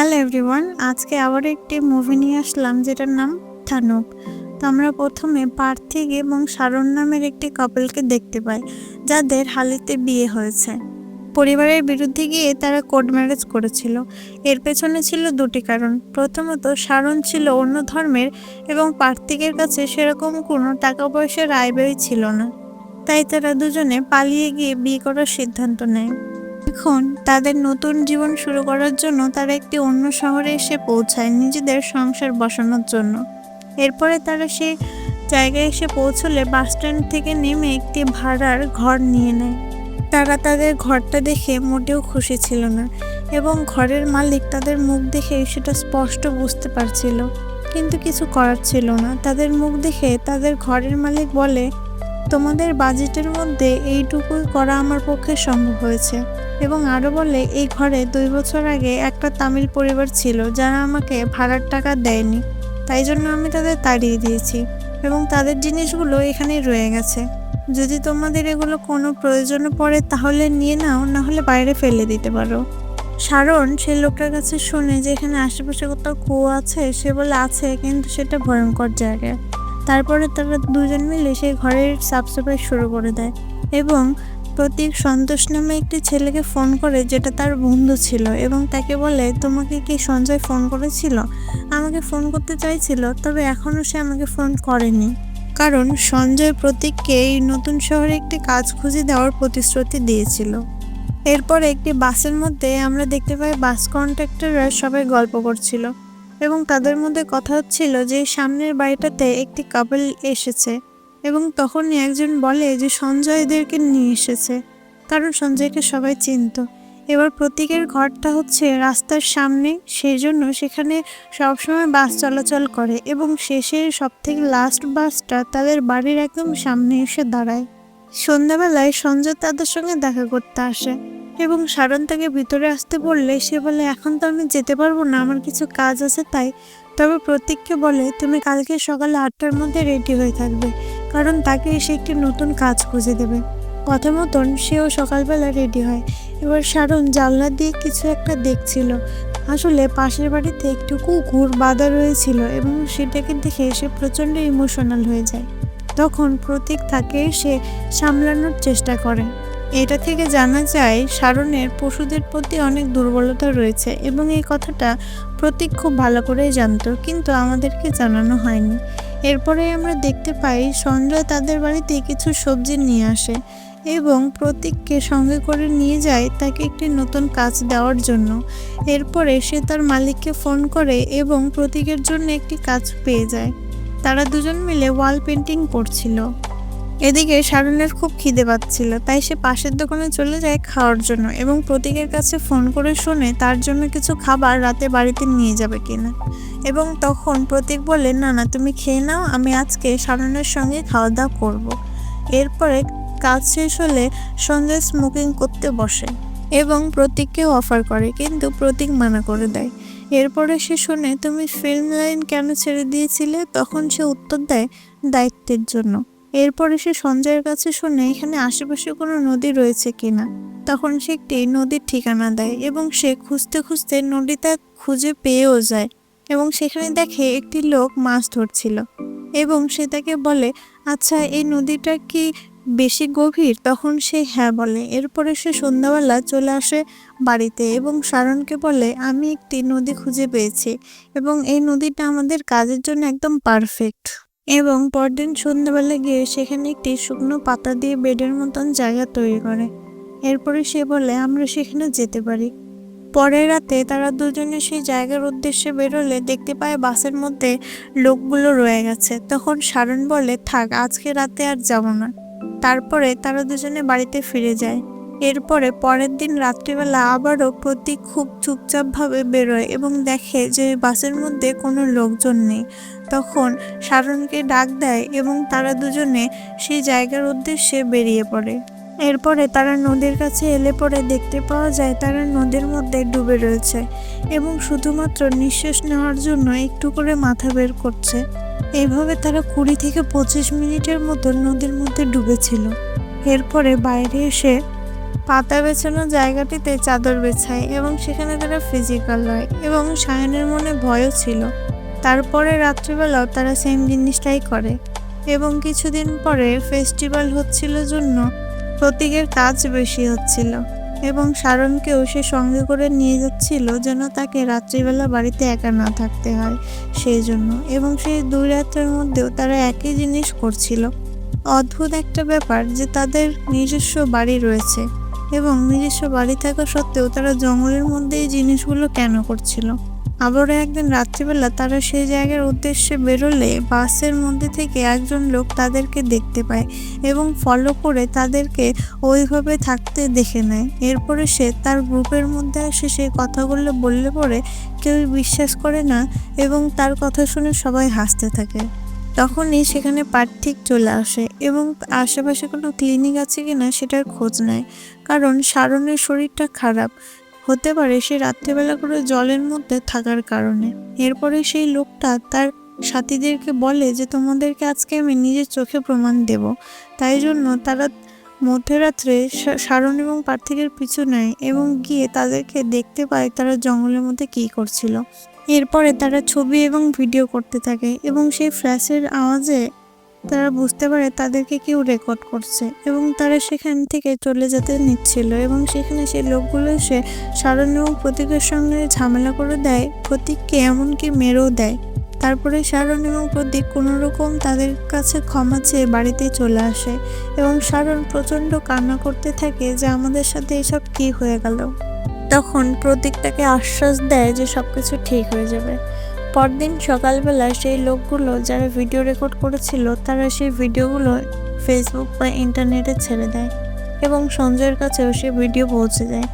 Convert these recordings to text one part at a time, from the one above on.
Hello everyone আজকে আবার একটি মুভি নিয়ে আসলাম যেটার নাম থানুক। তো আমরা প্রথমে পার্থিক এবং সারণ নামের একটি কাপলকে দেখতে পাই, যাদের হালিতে বিয়ে হয়েছে। পরিবারের বিরুদ্ধে গিয়ে তারা কোর্ট ম্যারেজ করেছিল। এর পেছনে ছিল দুটি কারণ। প্রথমত, সারণ ছিল অন্য ধর্মের এবং পার্থিকের কাছে সেরকম কোনো টাকা পয়সার আয় ব্যয় ছিল না। তাই তারা দুজনে পালিয়ে গিয়ে বিয়ে করার সিদ্ধান্ত নেয়। এখন তাদের নতুন জীবন শুরু করার জন্য তারা একটি অন্য শহরে এসে পৌঁছায় নিজেদের সংসার বসানোর জন্য। এরপরে তারা সে জায়গায় এসে পৌঁছলে বাস স্ট্যান্ড থেকে নেমে একটি ভাড়ার ঘর নিয়ে নেয়। তারা তাদের ঘরটা দেখে মোটেও খুশি ছিল না এবং ঘরের মালিক তাদের মুখ দেখে সেটা স্পষ্ট বুঝতে পারছিল। কিন্তু কিছু করার ছিল না। তাদের মুখ দেখে তাদের ঘরের মালিক বলে তোমাদের বাজেটের মধ্যে এইটুকুই করা আমার পক্ষে সম্ভব হয়েছে। এবং আরও বলে, এই ঘরে দুই বছর আগে একটা তামিল পরিবার ছিল, যারা আমাকে ভাড়ার টাকা দেয়নি। তাই জন্য আমি তাদের তাড়িয়ে দিয়েছি। এবং তাদের জিনিসগুলো এখানেই রয়ে গেছে। যদি তোমাদের এগুলো কোনো প্রয়োজনে পড়ে, তাহলে নিয়ে নাও না হলে বাইরে ফেলে দিতে পারো। সারণ সেই লোকটার কাছে শুনে যে এখানে আশেপাশে কোথাও কুয়ো আছে, সে বলে, আছে, কিন্তু সেটা ভয়ঙ্কর জায়গায় তারপরে তারা দুজন মিলে সেই ঘরের সাফসাফাই শুরু করে দেয় এবং প্রতীক সন্তোষ নামে একটি ছেলেকে ফোন করে যেটা তার বন্ধু ছিল এবং তাকে বলে, তোমাকে কি সঞ্জয় ফোন করেছিল? আমাকে ফোন করতে চাইছিল, তবে এখনও সে আমাকে ফোন করেনি। কারণ সঞ্জয় প্রতীককে এই নতুন শহরে একটি কাজ খুঁজে দেওয়ার প্রতিশ্রুতি দিয়েছিল। এরপর একটি বাসের মধ্যে আমরা দেখতে পাই বাস কন্ট্রাক্টররা সবাই গল্প করছিল। এবং তাদের মধ্যে কথা হচ্ছিল যে সামনের বাড়িটাতে একটি কাপল এসেছে এবং তখনই একজন বলে যে সঞ্জয় এদেরকে নিয়ে এসেছে। কারণ সঞ্জয়কে সবাই চিনত। এবার প্রতীকের ঘরটা হচ্ছে রাস্তার সামনে সেই জন্য সেখানে সবসময় বাস চলাচল করে এবং শেষের সব থেকে লাস্ট বাসটা তাদের বাড়ির একদম সামনে এসে দাঁড়ায়। সন্ধ্যাবেলায় সঞ্জয় তাদের সঙ্গে দেখা করতে আসে। এবং সারণ তাকে ভিতরে আসতে বললে সে বলে, এখন তো আমি যেতে পারব না, আমার কিছু কাজ আছে তাই। তবে প্রতীককে বলে, তুমি কালকে সকালে আটটার মধ্যে রেডি হয়ে থাকবে, কারণ তাকে এসে একটি নতুন কাজ খুঁজে দেবে। কথা মতন সেও সকালবেলা রেডি হয়। এবার সারণ জানলা দিয়ে কিছু একটা দেখছিল। আসলে পাশের বাড়িতে একটু কুকুর বাঁধা রয়েছিল এবং সেটাকে দেখে সে প্রচণ্ড ইমোশনাল হয়ে যায়। তখন প্রতীক তাকে সে সামলানোর চেষ্টা করে। এটা থেকে জানা যায় সারণের পশুদের প্রতি অনেক দুর্বলতা রয়েছে এবং এই কথাটা প্রতীক খুব ভালো করেই জানত, কিন্তু আমাদেরকে জানানো হয়নি। এরপরে আমরা দেখতে পাই, সঞ্জয় তাদের বাড়িতে কিছু সবজি নিয়ে আসে এবং প্রতীককে সঙ্গে করে নিয়ে যায় তাকে একটি নতুন কাজ দেওয়ার জন্য। এরপরে সে তার মালিককে ফোন করে এবং প্রতীকের জন্য একটি কাজ পেয়ে যায়। তারা দুজন মিলে ওয়াল পেন্টিং করছিল। এদিকে শারণের খুব খিদে পাচ্ছিল, তাই সে পাশের দোকানে চলে যায় খাওয়ার জন্য এবং প্রতীকের কাছে ফোন করে শোনে তার জন্য কিছু খাবার রাতে বাড়িতে নিয়ে যাবে কিনা। এবং তখন প্রতীক বলে, না না, তুমি খেয়ে নাও, আমি আজকে শারণের সঙ্গে খাওয়া দাওয়া করব। এরপরে কাজ শেষ হলে সঞ্জয় স্মোকিং করতে বসে এবং প্রতীককেও অফার করে, কিন্তু প্রতীক মানা করে দেয়। এরপরে সে শুনে, তুমি ফিল্ম লাইন কেন ছেড়ে দিয়েছিলে? তখন সে উত্তর দেয়, দায়িত্বের জন্য। এরপরে সে সঞ্জয়ের কাছে শুনে, এখানে আশেপাশে কোনো নদী রয়েছে কিনা? তখন সে একটি নদীর ঠিকানা দেয় এবং সে খুঁজতে খুঁজতে নদীটা খুঁজে পেয়েও যায় এবং সেখানে দেখে একটি লোক মাছ ধরছিল এবং সে তাকে বলে আচ্ছা এই নদীটা কি বেশি গভীর? তখন সে হ্যাঁ বলে। এরপরে সে সন্ধ্যাবেলা চলে আসে বাড়িতে এবং সারণকে বলে, আমি একটি নদী খুঁজে পেয়েছি এবং এই নদীটা আমাদের কাজের জন্য একদম পারফেক্ট। এবং পরদিন সন্ধ্যাবেলা গিয়ে সেখানে একটি শুকনো পাতা দিয়ে বেডের মতন জায়গা তৈরি করে। এরপরে সে বলে, আমরা সেখানে যেতে পারি। পরের রাতে তারা দুজনে সেই জায়গার উদ্দেশ্যে বেরোলে দেখতে পায় বাসের মধ্যে লোকগুলো রয়ে গেছে। তখন সারণ বলে, থাক, আজকে রাতে আর যাব না। তারপরে তারা দুজনে বাড়িতে ফিরে যায়। এরপরে পরের দিন রাত্রিবেলা আবারও প্রতীক খুব চুপচাপভাবে বেরোয় এবং দেখে যে বাসের মধ্যে কোনো লোকজন নেই। তখন সারণকে ডাক দেয় এবং তারা দুজনে সেই জায়গার উদ্দেশ্যে বেরিয়ে পড়ে। এরপরে তারা নদীর কাছে এলে পরে দেখতে পাওয়া যায় তারা নদীর মধ্যে ডুবে রয়েছে এবং শুধুমাত্র নিঃশ্বাস নেওয়ার জন্য একটু করে মাথা বের করছে। এইভাবে তারা কুড়ি থেকে পঁচিশ মিনিটের মতো নদীর মধ্যে ডুবেছিল। এরপরে বাইরে এসে পাতা বেছানো জায়গাটিতে চাদর বেছায় এবং সেখানে তারা ফিজিক্যাল হয় এবং সায়নের মনে ভয়ও ছিল। তারপরে রাত্রিবেলাও তারা সেম জিনিসটাই করে এবং কিছুদিন পরে ফেস্টিভ্যাল হচ্ছিল জন্য প্রতীকের কাজ বেশি হচ্ছিল এবং সারণকেও সে সঙ্গে করে নিয়ে যাচ্ছিল যেন তাকে রাত্রিবেলা বাড়িতে একা না থাকতে হয় সেই জন্য এবং সেই দুই রাত্রের মধ্যেও তারা একই জিনিস করছিল। অদ্ভুত একটা ব্যাপার যে তাদের নিজস্ব বাড়ি রয়েছে। এবং নিজস্ব বাড়ি থাকা সত্ত্বেও তারা জঙ্গলের মধ্যে এই জিনিসগুলো কেন করছিল? আবারও একদিন রাত্রিবেলা তারা সেই জায়গার উদ্দেশ্যে বেরোলে বাসের মধ্যে থেকে একজন লোক তাদেরকে দেখতে পায় এবং ফলো করে তাদেরকে ওইভাবে থাকতে দেখে নেয়। এরপরে সে তার গ্রুপের মধ্যে এসে সেই কথাগুলো বললে পরে কেউ বিশ্বাস করে না এবং তার কথা শুনে সবাই হাসতে থাকে। তখনই সেখানে পার্থিক চলে আসে এবং আশেপাশে কোনো ক্লিনিক আছে কি না সেটার খোঁজ নেয়। কারণ সারণের শরীরটা খারাপ। হতে পারে সে রাত্রেবেলা করে জলের মধ্যে থাকার কারণে। এরপরে সেই লোকটা তার সাথীদেরকে বলে যে, তোমাদেরকে আজকে আমি নিজের চোখে প্রমাণ দেব। তাই জন্য তারা মধ্যরাত্রে সারণ এবং পার্থিকের পিছু নেয় এবং গিয়ে তাদেরকে দেখতে পায় তারা জঙ্গলের মধ্যে কী করছিল। এরপরে তারা ছবি এবং ভিডিও করতে থাকে এবং সেই ফ্ল্যাশের আওয়াজে তারা বুঝতে পারে তাদেরকে কেউ রেকর্ড করছে এবং তারা সেখান থেকে চলে যেতে নিচ্ছিল এবং সেখানে সেই লোকগুলো এসে সারণ এবং প্রতীকের সঙ্গে ঝামেলা করে দেয়, প্রতীককে এমনকি মেরেও দেয়। তারপরে সারণ এবং প্রতীক কোনো রকম তাদের কাছে ক্ষমা চেয়ে বাড়িতে চলে আসে এবং সারণ প্রচণ্ড কান্না করতে থাকে যে আমাদের সাথে এসব কী হয়ে গেল। তখন প্রতীক তাকে আশ্বাস দেয় যে সব কিছু ঠিক হয়ে যাবে। পরদিন সকালবেলা সেই লোকগুলো যারা ভিডিও রেকর্ড করেছিল, তারা সেই ভিডিওগুলো ফেসবুক বা ইন্টারনেটে ছেড়ে দেয় এবং সঞ্জয়ের কাছেও সে ভিডিও পৌঁছে যায়।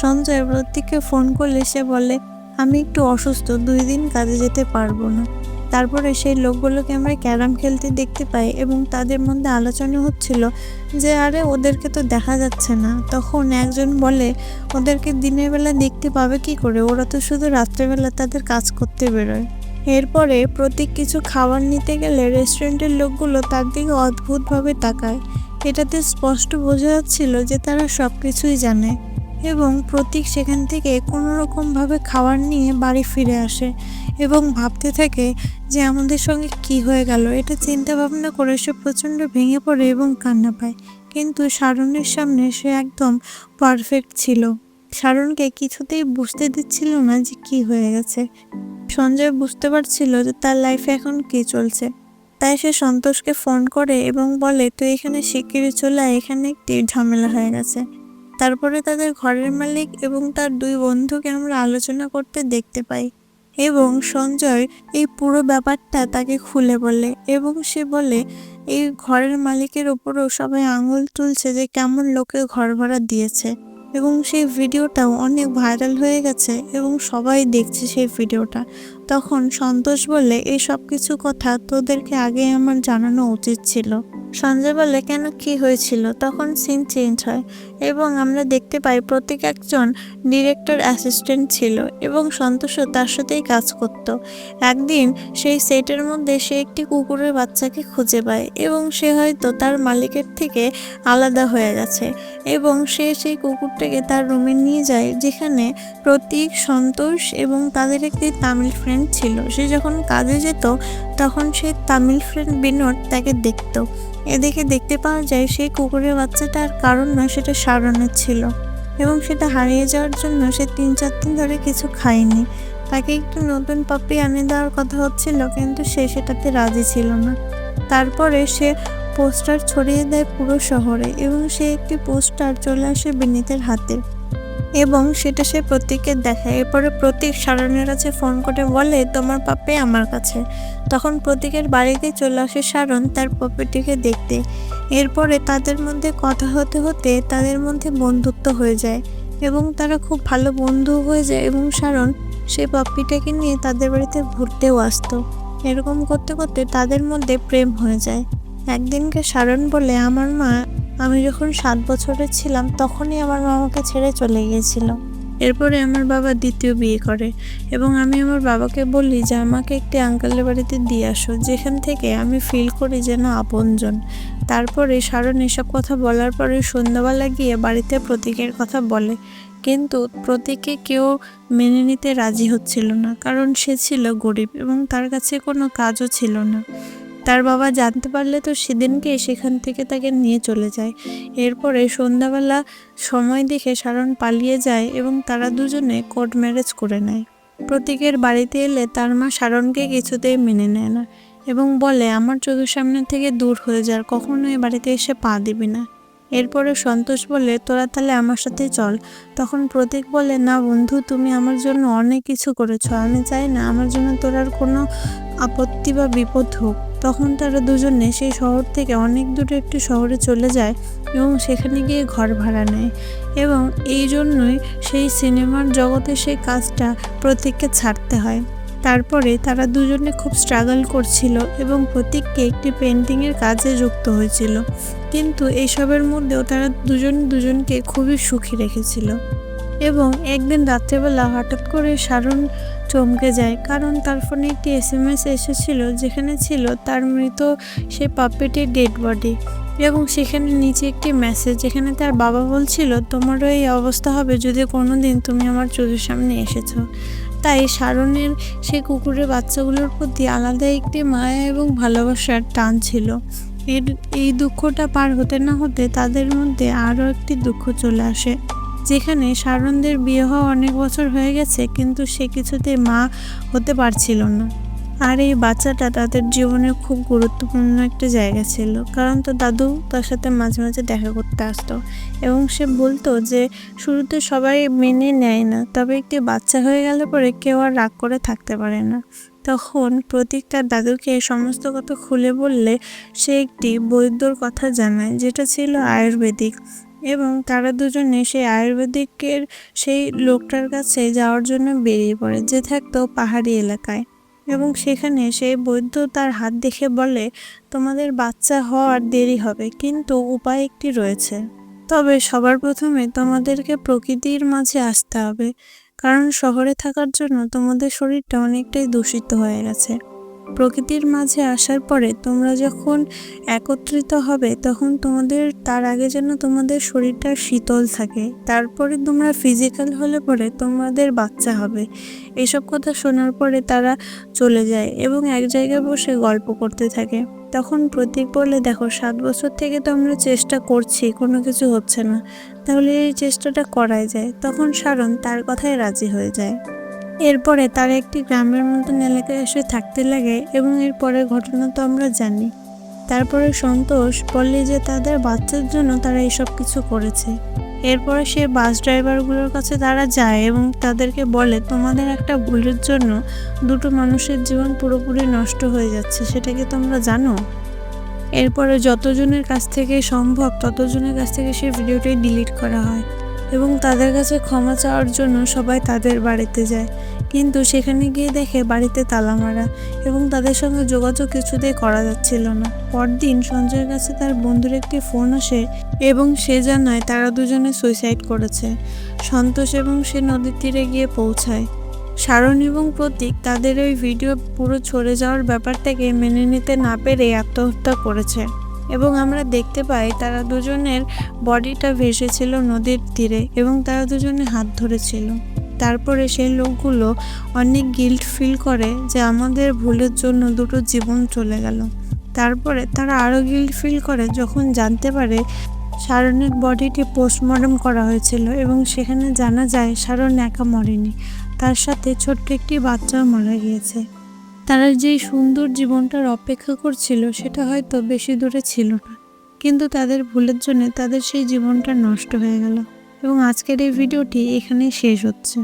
সঞ্জয় প্রতীককে ফোন করলে সে বলে, আমি একটু অসুস্থ, দুই দিন কাজে যেতে পারব না। তারপরে সেই লোকগুলোকে আমরা ক্যারাম খেলতে দেখতে পাই এবং তাদের মধ্যে আলোচনা হচ্ছিল যে, আরে, ওদেরকে তো দেখা যাচ্ছে না। তখন একজন বলে, ওদেরকে দিনের বেলা দেখতে পাবে কি করে? ওরা তো শুধু রাত্রেবেলা তাদের কাজ করতে বেরোয়। এরপরে প্রতীক কিছু খাবার নিতে গেলে রেস্টুরেন্টের লোকগুলো তার দিকে অদ্ভুতভাবে তাকায়। এটাতে স্পষ্ট বোঝা যাচ্ছিল যে তারা সব কিছুই জানে। এবং প্রতীক সেখান থেকে কোনো রকমভাবে খাবার নিয়ে বাড়ি ফিরে আসে এবং ভাবতে থাকে যে আমাদের সঙ্গে কি হয়ে গেল। এটা চিন্তা ভাবনা করে সে প্রচণ্ড ভেঙে পড়ে এবং কান্না পায়। কিন্তু শারণের সামনে সে একদম পারফেক্ট ছিল। শারণকে কিছুতেই বুঝতে দিচ্ছিল না যে কি হয়ে গেছে। সঞ্জয় বুঝতে পারছিল যে তার লাইফে এখন কি চলছে। তাই সে সন্তোষকে ফোন করে এবং বলে, তুই এখানে শিগগিরই চলে এখানে একটি ঝামেলা হয়ে গেছে। তারপরে তাদের ঘরের মালিক এবং তার দুই বন্ধুকে আমরা আলোচনা করতে দেখতে পাই এবং সঞ্জয় এই পুরো ব্যাপারটা তাকে খুলে বলে এবং সে বলে, এই ঘরের মালিকের ওপরও সবাই আঙুল তুলছে যে কেমন লোকে ঘর ভাড়া দিয়েছে এবং সেই ভিডিওটাও অনেক ভাইরাল হয়ে গেছে এবং সবাই দেখছে সেই ভিডিওটা। তখন সন্তোষ বলে এই সব কিছু কথা তোদেরকে আগে আমার জানানো উচিত ছিল। সঞ্জয় বলে কেন কি হয়েছিল? তখন সিন চেঞ্জ হয় এবং আমরা দেখতে পাই প্রত্যেক একজন ডিরেক্টর অ্যাসিস্ট্যান্ট ছিল এবং সন্তোষও তার সাথেই কাজ করত। একদিন সেই সেটের মধ্যে সে একটি কুকুরের বাচ্চাকে খুঁজে পায় এবং সে হয়তো তার মালিকের থেকে আলাদা হয়ে গেছে এবং সে সেই কুকুরটাকে তার রুমে নিয়ে যায়, যেখানে প্রতীক, সন্তোষ এবং তাদের একটি তামিল ফ্রেন্ড ছিল। সে যখন কাজে যেত, তখন সে তামিল ফ্রেন্ড বিনোদ তাকে দেখত। এদিকে দেখতে পাওয়া যায়, সেই কুকুরের বাচ্চাটার কারণ না, সেটা সারানোর ছিল। এবং সেটা হারিয়ে যাওয়ার জন্য সে তিন, চার দিন ধরে কিছু খায়নি। তাকে একটু নতুন পাপি আনে দেওয়ার কথা হচ্ছিল কিন্তু সে সেটাতে রাজি ছিল না। তারপরে সে পোস্টার ছড়িয়ে দেয় পুরো শহরে এবং সে একটি পোস্টার চলে আসে বিনীতের হাতে। এবং সেটা সে প্রতীককে দেখায়। এরপরে প্রতীক সারণের কাছে ফোন করে বলে, তোমার পাপে আমার কাছে। তখন প্রতীকের বাড়িতে চলে আসে সারণ তার পপিটিকে দেখতে। এরপরে তাদের মধ্যে কথা হতে হতে তাদের মধ্যে বন্ধুত্ব হয়ে যায় এবং তারা খুব ভালো বন্ধু হয়ে যায় এবং সারণ সেই পাপ্পিটাকে নিয়ে তাদের বাড়িতে ঘুরতেও আসতো। এরকম করতে করতে তাদের মধ্যে প্রেম হয়ে যায়। একদিনকে সারণ বলে, আমার মা আমি যখন সাত বছরের ছিলাম, তখনই আমার মা আমাকে ছেড়ে চলে গিয়েছিল। এরপরে আমার বাবা দ্বিতীয় বিয়ে করে এবং আমি আমার বাবাকে বলি যে, আমাকে একটি আঙ্কেলের বাড়িতে দিয়ে আসো, যেখান থেকে আমি ফিল করি যেন আপনজন। তারপরে সারণ এসব কথা বলার পরে সন্ধ্যাবেলা গিয়ে বাড়িতে প্রতীকের কথা বলে। কিন্তু প্রতীকে কেউ মেনে নিতে রাজি হচ্ছিল না, কারণ সে ছিল গরিব এবং তার কাছে কোনো কাজও ছিল না। তার বাবা জানতে পারলে তো সেদিনকে সেখান থেকে তাকে নিয়ে চলে যায়। এরপরে সন্ধ্যাবেলা সময় দেখে সারণ পালিয়ে যায় এবং তারা দুজনে কোর্ট ম্যারেজ করে নেয়। প্রতীকের বাড়িতে এলে তার মা সারণকে কিছুতেই মেনে নেয় না এবং বলে, আমার চোখের সামনে থেকে দূর হয়ে যার কখনো এ বাড়িতে এসে পা দিবি না। এরপরে সন্তোষ বলে, তোরা তাহলে আমার সাথে চল। তখন প্রতীক বলে, না বন্ধু, তুমি আমার জন্য অনেক কিছু করেছ। আমি চাই না আমার জন্য তোর আর কোনো আপত্তি বা বিপদ হোক। তখন তারা দুজনে সেই শহর থেকে অনেক দূরে একটি শহরে চলে যায় এবং সেখানে গিয়ে ঘর ভাড়া নেয়। এবং এই জন্যই সেই সিনেমার জগতে সেই কাজটা প্রতীককে ছাড়তে হয়। তারপরে তারা দুজনে খুব স্ট্রাগল করছিল এবং প্রতীককে একটি পেন্টিংয়ের কাজে যুক্ত হয়েছিল। কিন্তু এইসবের মধ্যেও তারা দুজন দুজনকে খুবই সুখী রেখেছিল। এবং একদিন রাত্রেবেলা হঠাৎ করে সারণ চমকে যায়। কারণ তার ফোনে একটি এস এম এস এসেছিল যেখানে ছিল তার মৃত সে পাপেটের ডেড বডি এবং সেখানে নিচে একটি মেসেজ যেখানে তার বাবা বলছিল তোমারও এই অবস্থা হবে যদি কোনো দিন তুমি আমার চোখের সামনে এসেছ। তাই সারণের সে কুকুরের বাচ্চাগুলোর প্রতি আলাদা একটি মায়া এবং ভালোবাসার টান ছিল। এর, এই দুঃখটা পার হতে না হতে তাদের মধ্যে আরও একটি দুঃখ চলে আসে। যেখানে সারণদের বিয়ে হওয়া অনেক বছর হয়ে গেছে, কিন্তু সে কিছুতে মা হতে পারছিল না। আর এই বাচ্চাটা তাদের জীবনের খুব গুরুত্বপূর্ণ একটা জায়গা ছিল, কারণ তো দাদু তার সাথে মাঝে মাঝে দেখা করতে আসতো। এবং সে বলতো যে, শুরুতে সবাই মেনে নেয় না, তবে একটি বাচ্চা হয়ে গেলে পরে কেউ আর রাগ করে থাকতে পারে না। তখন প্রতীক তার দাদুকে সমস্ত কথা খুলে বললে সে একটি বৈদ্যর কথা জানায়, যেটা ছিল আয়ুর্বেদিক। এবং তারা দুজনে সেই আয়ুর্বেদিকের সেই লোকটার কাছে যাওয়ার জন্য বেরিয়ে পড়ে, যে থাকতো পাহাড়ি এলাকায়। এবং সেখানে সেই বৈদ্য তার হাত দেখে বলে, তোমাদের বাচ্চা হওয়ার দেরি হবে, কিন্তু উপায় একটি রয়েছে। তবে সবার প্রথমে তোমাদেরকে প্রকৃতির মাঝে আসতে হবে, কারণ শহরে থাকার জন্য তোমাদের শরীরটা অনেকটাই দূষিত হয়ে গেছে। প্রকৃতির মাঝে আসার পরে তোমরা যখন একত্রিত হবে, তখন তোমাদের, তার আগে যেন তোমাদের শরীরটা শীতল থাকে। তারপরে তোমরা ফিজিক্যাল হলে পরে তোমাদের বাচ্চা হবে। এসব কথা শোনার পরে তারা চলে যায় এবং এক জায়গায় বসে গল্প করতে থাকে। তখন প্রতীক বলে, দেখো, সাত বছর থেকে তো আমরা চেষ্টা করছি, কোনো কিছু হচ্ছে না। তাহলে এই চেষ্টাটা করাই যায়। তখন সারণ তার কথায় রাজি হয়ে যায়। এরপরে তারা একটি গ্রামের মতন এলাকায় এসে থাকতে লাগে এবং এর পরের ঘটনা তো আমরা জানি। তারপরে সন্তোষ বললে যে তাদের বাচ্চার জন্য তারা এসব কিছু করেছে। এরপরে সে বাস ড্রাইভারগুলোর কাছে তারা যায় এবং তাদেরকে বলে, তোমাদের একটা ভুলের জন্য দুটো মানুষের জীবন পুরোপুরি নষ্ট হয়ে যাচ্ছে, সেটা কি তোমরা জানো? এরপরে যতজনের কাছ থেকে সম্ভব ততজনের কাছ থেকে সে ভিডিওটাই ডিলিট করা হয়। এবং তাদের কাছে ক্ষমা চাওয়ার জন্য সবাই তাদের বাড়িতে যায়। কিন্তু সেখানে গিয়ে দেখে বাড়িতে তালা মারা এবং তাদের সঙ্গে যোগাযোগ কিছুতেই করা যাচ্ছিল না। পরদিন সঞ্জয়ের কাছে তার বন্ধুর একটি ফোন আসে এবং সে জানায় তারা দুজনে সুইসাইড করেছে। সন্তোষ এবং সে নদীর তীরে গিয়ে পৌঁছায়। সারণ এবং প্রতীক তাদের ওই ভিডিও পুরো ছড়ে যাওয়ার ব্যাপারটাকে মেনে নিতে না পেরে আত্মহত্যা করেছে। এবং আমরা দেখতে পাই তারা দুজনের বডিটা ভেসেছিল নদীর তীরে এবং তারা দুজনে হাত ধরেছিল। তারপরে সেই লোকগুলো অনেক গিল্ট ফিল করে যে আমাদের ভুলের জন্য দুটো জীবন চলে গেল। তারপরে তারা আরও গিল্ট ফিল করে যখন জানতে পারে শারণের বডিটি পোস্টমর্টম করা হয়েছিল এবং সেখানে জানা যায় শারণ একা মরেনি। তার সাথে ছোট্ট একটি বাচ্চাও মারা গিয়েছে। তারা যেই সুন্দর জীবনটার অপেক্ষা করছিল সেটা হয়তো বেশি দূরে ছিল না। কিন্তু তাদের ভুলের জন্য তাদের সেই জীবনটা নষ্ট হয়ে গেল। এবং আজকের এই ভিডিওটি এখানেই শেষ হচ্ছে।